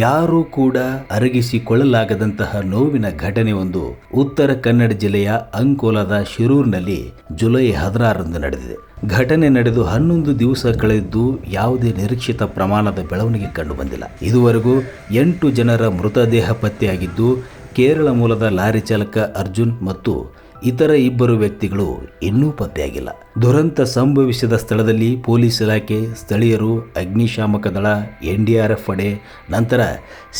ಯಾರೂ ಕೂಡ ಅರಗಿಸಿಕೊಳ್ಳಲಾಗದಂತಹ ನೋವಿನ ಘಟನೆ ಒಂದು ಉತ್ತರ ಕನ್ನಡ ಜಿಲ್ಲೆಯ ಅಂಕೋಲದ ಶಿರೂರಿನಲ್ಲಿ ಜುಲೈ ಹದಿನಾರರಂದು ನಡೆದಿದೆ. ಘಟನೆ ನಡೆದು ಹನ್ನೊಂದು ದಿವಸ ಕಳೆದಿದ್ದು ಯಾವುದೇ ನಿರೀಕ್ಷಿತ ಪ್ರಮಾಣದ ಬೆಳವಣಿಗೆ ಕಂಡುಬಂದಿಲ್ಲ. ಇದುವರೆಗೂ ಎಂಟು ಜನರ ಮೃತದೇಹ ಪತ್ತೆಯಾಗಿದ್ದು, ಕೇರಳ ಮೂಲದ ಲಾರಿ ಚಾಲಕ ಅರ್ಜುನ್ ಮತ್ತು ಇತರ ಇಬ್ಬರು ವ್ಯಕ್ತಿಗಳು ಇನ್ನೂ ಪತ್ತೆಯಾಗಿಲ್ಲ. ದುರಂತ ಸಂಭವಿಸಿದ ಸ್ಥಳದಲ್ಲಿ ಪೊಲೀಸ್ ಇಲಾಖೆ, ಸ್ಥಳೀಯರು, ಅಗ್ನಿಶಾಮಕ ದಳ ಎನ್ಡಿಆರ್ಎಫ್ ಪಡೆ, ನಂತರ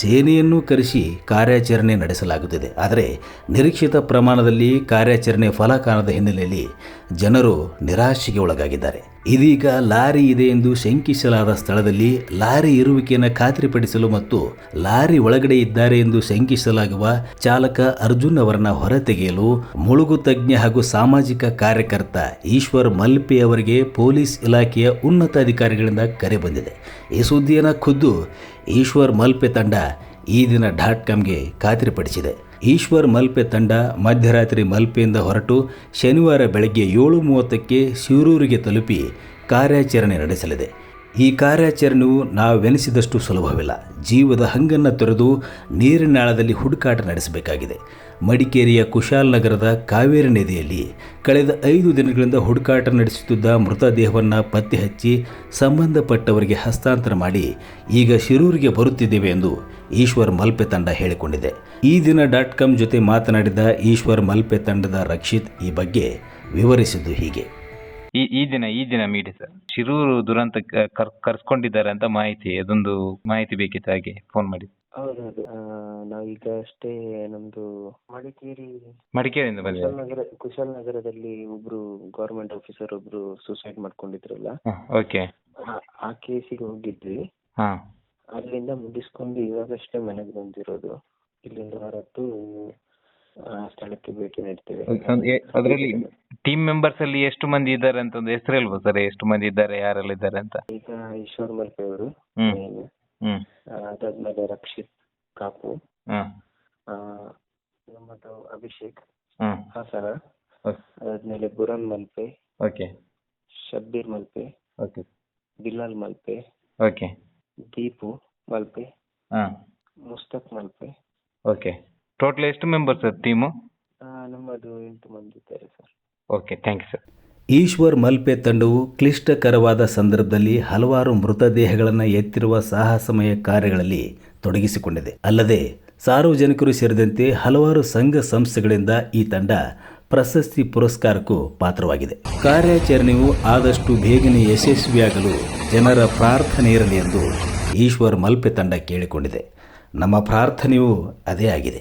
ಸೇನೆಯನ್ನು ಕರೆಸಿ ಕಾರ್ಯಾಚರಣೆ ನಡೆಸಲಾಗುತ್ತಿದೆ. ಆದರೆ ನಿರೀಕ್ಷಿತ ಪ್ರಮಾಣದಲ್ಲಿ ಕಾರ್ಯಾಚರಣೆ ಫಲ ಕಾಣದ ಹಿನ್ನೆಲೆಯಲ್ಲಿ ಜನರು ನಿರಾಶೆಗೆ ಒಳಗಾಗಿದ್ದಾರೆ. ಇದೀಗ ಲಾರಿ ಇದೆ ಎಂದು ಶಂಕಿಸಲಾದ ಸ್ಥಳದಲ್ಲಿ ಲಾರಿ ಇರುವಿಕೆಯನ್ನು ಖಾತ್ರಿಪಡಿಸಲು ಮತ್ತು ಲಾರಿ ಒಳಗಡೆ ಇದ್ದಾರೆ ಎಂದು ಶಂಕಿಸಲಾಗುವ ಚಾಲಕ ಅರ್ಜುನ್ ಅವರನ್ನ ಹೊರತೆಗೆಯಲು ಮುಳುಗು ತಜ್ಞ ಹಾಗೂ ಸಾಮಾಜಿಕ ಕಾರ್ಯಕರ್ತ ಈಶ್ವರ್ ಮಲ್ಪೆ ಅವರಿಗೆ ಪೊಲೀಸ್ ಇಲಾಖೆಯ ಉನ್ನತ ಅಧಿಕಾರಿಗಳಿಂದ ಕರೆ ಬಂದಿದೆ. ಈ ಸುದ್ದಿಯನ್ನು ಖುದ್ದು ಈಶ್ವರ್ ಮಲ್ಪೆ ತಂಡ ಈ ದಿನ ಡಾಟ್ ಕಾಮ್ಗೆ ಖಾತ್ರಿಪಡಿಸಿದೆ. ಈಶ್ವರ್ ಮಲ್ಪೆ ತಂಡ ಮಧ್ಯರಾತ್ರಿ ಮಲ್ಪೆಯಿಂದ ಹೊರಟು ಶನಿವಾರ ಬೆಳಗ್ಗೆ ಏಳು ಮೂವತ್ತಕ್ಕೆ ಶಿರೂರಿಗೆ ತಲುಪಿ ಕಾರ್ಯಾಚರಣೆ ನಡೆಸಲಿದೆ. ಈ ಕಾರ್ಯಾಚರಣೆಯು ನಾವೆನಿಸಿದಷ್ಟು ಸುಲಭವಿಲ್ಲ. ಜೀವದ ಹಂಗನ್ನು ತೊರೆದು ನೀರಿನಾಳದಲ್ಲಿ ಹುಡುಕಾಟ ನಡೆಸಬೇಕಾಗಿದೆ. ಮಡಿಕೇರಿಯ ಕುಶಾಲನಗರದ ಕಾವೇರಿ ನದಿಯಲ್ಲಿ ಕಳೆದ ಐದು ದಿನಗಳಿಂದ ಹುಡುಕಾಟ ನಡೆಸುತ್ತಿದ್ದ ಮೃತದೇಹವನ್ನು ಪತ್ತೆ ಹಚ್ಚಿ ಸಂಬಂಧಪಟ್ಟವರಿಗೆ ಹಸ್ತಾಂತರ ಮಾಡಿ ಈಗ ಶಿರೂರಿಗೆ ಬರುತ್ತಿದ್ದೇವೆ ಎಂದು ಈಶ್ವರ್ ಮಲ್ಪೆ ತಂಡ ಹೇಳಿಕೊಂಡಿದೆ. ಈ ದಿನ ಡಾಟ್ ಕಾಮ್ ಜೊತೆ ಮಾತನಾಡಿದ ಈಶ್ವರ್ ಮಲ್ಪೆ ತಂಡದ ರಕ್ಷಿತ್ ಈ ಬಗ್ಗೆ ವಿವರಿಸಿದ್ದು ಹೀಗೆ. ಈ ಈ ದಿನ ಈ ದಿನ ಮೀಡಿ ಸರ್. ಶಿರೂರು ದುರಂತ ಕರ್ ಕರ್ಸ್ಕೊಂಡಿದ್ದಾರೆ ಅಂತ ಮಾಹಿತಿ ಅದೊಂದು ಮಾಹಿತಿ ಬೇಕಿತ್ತು ಹಾಗೆ ಫೋನ್ ಮಾಡಿ. ಹೌದೌದು. ನಾವೀಗ ಅಷ್ಟೇ ನಮ್ದು ಮಡಿಕೇರಿ ಮಡಿಕೇರಿಯಿಂದ ಬಂದಿದೆ ಕುಶಾಲನಗರ ಕುಶಾಲನಗರದಲ್ಲಿ ಒಬ್ರು ಗೌರ್ಮೆಂಟ್ ಆಫೀಸರ್ ಒಬ್ರು ಸೂಸೈಡ್ ಮಾಡ್ಕೊಂಡಿದ್ರಲ್ಲ? ಓಕೆ ಆ- ಕೇಸಿಗೆ ಹೋಗಿದ್ವಿ. ಹಾಂ. ಅಲ್ಲಿಂದ ಮುಗಿಸ್ಕೊಂಡು ಇವಾಗಷ್ಟೇ ಮನೆಗೆ ಬಂದಿರೋದು. ಇಲ್ಲಿಂದ ಹೊರಟು ಸ್ಥಳಕ್ಕೆ ಭೇಟಿ ನೀಡ್ತೇವೆ. ಅದರಲ್ಲಿ ಟೀಮ್ ಮೆಂಬರ್ಸ್ ಅಲ್ಲಿ ಎಷ್ಟು ಮಂದಿ ಇದ್ದಾರೆ ಅಂತ ಒಂದು ಹೆಸರು ಹೇಳ್ಬೋದು ಸರ್? ಎಷ್ಟು ಮಂದಿ ಇದ್ದಾರೆ ಯಾರೆಲ್ಲ ಇದ್ದಾರೆ ಅಂತ? ಈಗ ಈಶ್ವರ್ ಮಲ್ಪೆ ಅವರು ಅದಾದ್ಮೇಲೆ ರಕ್ಷಿತ್ ಕಾಪು ಹ್ಮ್ ಆ, ನಮ್ಮದು ಅಭಿಷೇಕ್ ಹಾಸನ ಅದಾದ್ಮೇಲೆ ಬುರನ್ Malpe okay. Shabbir Malpe okay. Bilal Malpe okay. Deepu Malpe Mustaq Malpe okay. Total ಎಷ್ಟು ಮೆಂಬರ್ ಸರ್ ಟೀಮು ನಮ್ಮದು ಎಂಟು ಮಂದಿ ಇದ್ದಾರೆ sir okay thank you sir Ishwar Malpe ತಂಡವು ಕ್ಲಿಷ್ಟಕರವಾದ ಸಂದರ್ಭದಲ್ಲಿ ಹಲವಾರು ಮೃತದೇಹಗಳನ್ನು ಎತ್ತಿರುವ ಸಾಹಸಮಯ ಕಾರ್ಯಗಳಲ್ಲಿ ತೊಡಗಿಸಿಕೊಂಡಿದೆ. ಅಲ್ಲದೆ ಸಾರ್ವಜನಿಕರು ಸೇರಿದಂತೆ ಹಲವಾರು ಸಂಘ ಸಂಸ್ಥೆಗಳಿಂದ ಈ ತಂಡ ಪ್ರಶಸ್ತಿ ಪುರಸ್ಕಾರಕ್ಕೂ ಪಾತ್ರವಾಗಿದೆ. ಕಾರ್ಯಾಚರಣೆಯು ಆದಷ್ಟು ಬೇಗನೆ ಯಶಸ್ವಿಯಾಗಲು ಜನರ ಪ್ರಾರ್ಥನೆ ಇರಲಿ ಎಂದು ಈಶ್ವರ್ ಮಲ್ಪೆ ತಂಡ ಕೇಳಿಕೊಂಡಿದೆ. ನಮ್ಮ ಪ್ರಾರ್ಥನೆಯೂ ಅದೇ ಆಗಿದೆ.